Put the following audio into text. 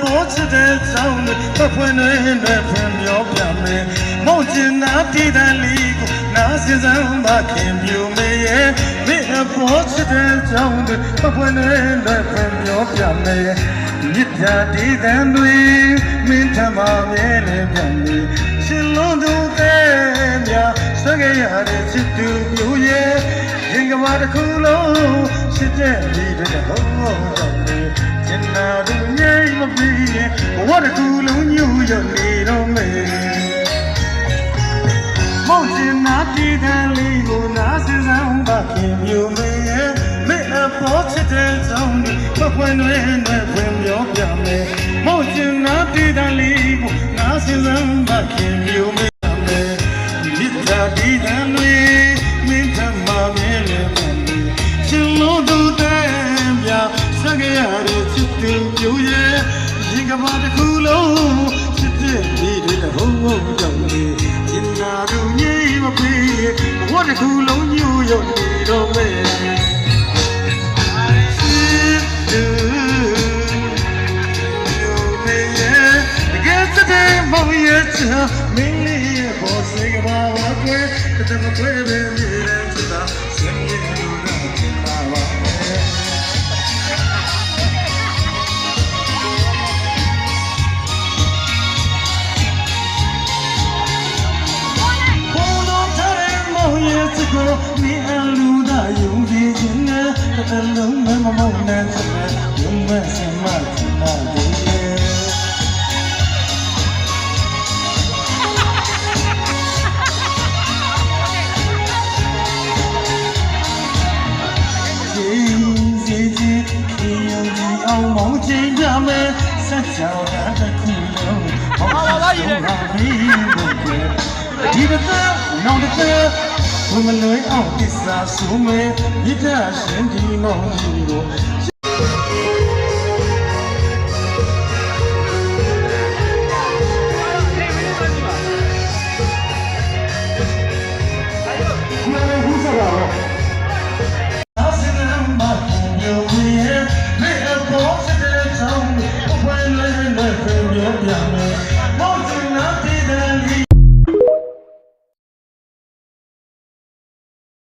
ပေါ်ချတဲ့ကြောင်းနဲ့ပဖွင့်နေနဲ့ဖွင့်ပြောပြမယ်မောင်ကျင်နာတည်တဲ့လီကိုနာစင်စမ်းပါခင်ပြူမေရဲ့မိအပေါ်ချတဲ့ကြောင်းနဲ့ပဖွင့်နေနဲ့ဖွင့်ပြောပြမယ်မြစ်ပြတည်တဲ့တွေမင်းထမမြဲလေပြန်လေရှင်လုံးသူတဲ့များဆွဲကြရတဲ့ချစ်သူမျိုးရဲ့ရင်ကဘာတစ်ခုလုံးချစ်တဲ့ဒီတဲ့ဟောတော့လေကျင်နာသူငြိမ်မပြီးရဲ့ ဘဝတစ်ခုလုံးညူရနေတော့မယ်မောင်ကျင်နာတည်တဲ့လေးကိုနာစစမ်းပါခင်မျိုးမင်းရဲ့မေအပေါ်ချစ်တဲ့ကြောင့်မဖွင့်လွင်နဲ့ဖွင့်ပြောပြမယ်မောင်ကျင်နာတည်တဲ့လေးကိုနာစစမ်းပါခင်မျိုးမင်း ဘာတစ်ခုလုံးချစ်တဲ့ဒီတဲ့ဘုံဘုံကြောင့်လေကျင်နာတို့ညိမပေးဘဝတစ်ခုလုံးညူရုံနေတော့မယ်ချစ်သူပြိုမေရဲ့တကယ်တဲ့မောင်ရဲ့ချာမင်းလေးရဲ့ဘောစေကဘာဝကွယ်တဲ့မကွယ်ပဲမြေတဲ့ချစ်တာ ko mi alu da yu di chen na ta tan lu ma ma mo na sa na yu ma sa ma na di ye ye yu ye ye ye yu di ao mo chen da me sa chao da ta ku lo ma ma ma yi le 你的歌，我的歌。我们来奥迪萨苏梅，一家神的梦游。Yeah, man.